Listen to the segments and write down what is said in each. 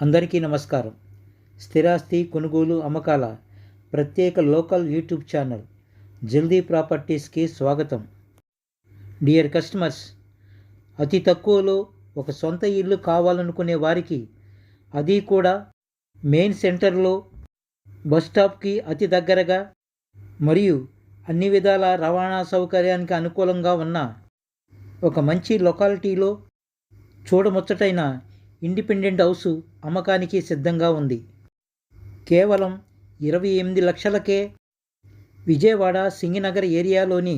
అందరికీ నమస్కారం. స్థిరాస్తి కొనుగోలు అమ్మకాల ప్రత్యేక లోకల్ యూట్యూబ్ ఛానల్ జల్దీ ప్రాపర్టీస్కి స్వాగతం. డియర్ కస్టమర్స్ అతి తక్కువలో ఒక సొంత ఇల్లు కావాలనుకునే వారికి అది కూడా మెయిన్ సెంటర్లో బస్ స్టాప్కి అతి దగ్గరగా మరియు అన్ని విధాల రవాణా సౌకర్యానికి అనుకూలంగా ఉన్న ఒక మంచి లొకాలిటీలో చూడముచ్చటైన ఇండిపెండెంట్ హౌసు అమ్మకానికి సిద్ధంగా ఉంది. కేవలం ఇరవై ఎనిమిది లక్షలకే విజయవాడ సింగినగర్ ఏరియాలోని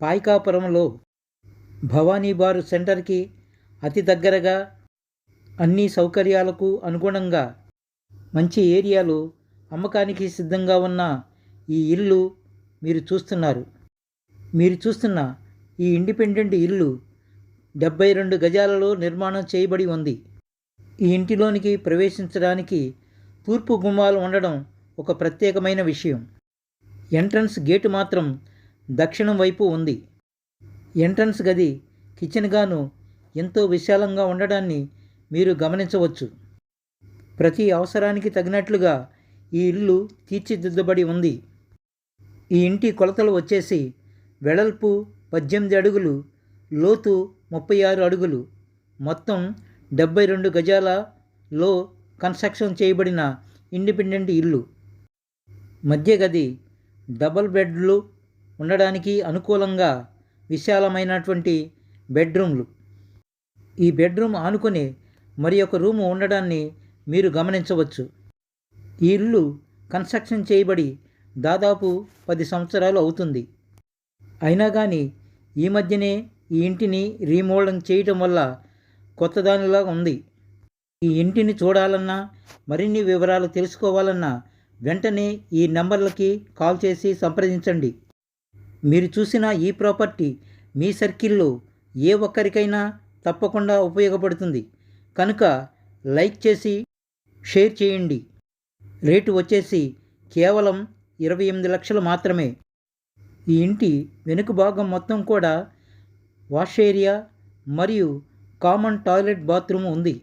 పాయికాపురంలో భవానీ బారు సెంటర్కి అతి దగ్గరగా అన్ని సౌకర్యాలకు అనుగుణంగా మంచి ఏరియాలో అమ్మకానికి సిద్ధంగా ఉన్న ఈ ఇల్లు మీరు చూస్తున్నారు. మీరు చూస్తున్న ఈ ఇండిపెండెంట్ ఇల్లు డెబ్బై రెండు గజాలలో నిర్మాణం చేయబడి ఉంది. ఈ ఇంటిలోనికి ప్రవేశించడానికి తూర్పు గుమ్మాలు ఉండడం ఒక ప్రత్యేకమైన విషయం. ఎంట్రన్స్ గేటు మాత్రం దక్షిణం వైపు ఉంది. ఎంట్రన్స్ గది కిచెన్గాను ఎంతో విశాలంగా ఉండడాన్ని మీరు గమనించవచ్చు. ప్రతి అవసరానికి తగినట్లుగా ఈ ఇల్లు తీర్చిదిద్దబడి ఉంది. ఈ ఇంటి కొలతలు వచ్చేసి వెడల్పు పద్దెనిమిది అడుగులు లోతు ముప్పై ఆరు అడుగులు. మొత్తం డెబ్బై రెండు గజాలలో కన్స్ట్రక్షన్ చేయబడిన ఇండిపెండెంట్ ఇల్లు. మధ్య గది డబల్ బెడ్లు ఉండడానికి అనుకూలంగా విశాలమైనటువంటి బెడ్రూమ్లు. ఈ బెడ్రూమ్ ఆనుకుని మరి ఒక రూము ఉండడాన్ని మీరు గమనించవచ్చు. ఈ ఇల్లు కన్స్ట్రక్షన్ చేయబడి దాదాపు పది సంవత్సరాలు అవుతుంది. అయినా కానీ ఈ మధ్యనే ఈ ఇంటిని రీమోల్డింగ్ చేయటం వల్ల కొత్తదానిలా ఉంది. ఈ ఇంటిని చూడాలన్నా మరిన్ని వివరాలు తెలుసుకోవాలన్నా వెంటనే ఈ నెంబర్లకి కాల్ చేసి సంప్రదించండి. మీరు చూసిన ఈ ప్రాపర్టీ మీ సర్కిల్లో ఏ ఒక్కరికైనా తప్పకుండా ఉపయోగపడుతుంది. కనుక లైక్ చేసి షేర్ చేయండి. రేటు వచ్చేసి కేవలం ఇరవై ఎనిమిది లక్షలు మాత్రమే. ఈ ఇంటి వెనుక భాగం మొత్తం కూడా వాష్ ఏరియా మరియు కామన్ టాయిలెట్ బాత్రూమ్ ఉంది.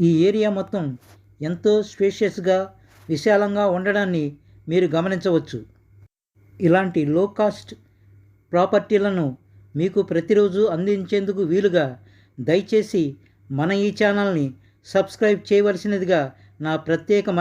ఈ ఏరియా మొత్తం ఎంతో స్పేషియస్గా విశాలంగా ఉండడాన్ని మీరు గమనించవచ్చు. ఇలాంటి లో కాస్ట్ ప్రాపర్టీలను మీకు ప్రతిరోజు అందించేందుకు వీలుగా దయచేసి మన ఈ ఛానల్ని సబ్స్క్రైబ్ చేయవలసినదిగా నా ప్రత్యేక మన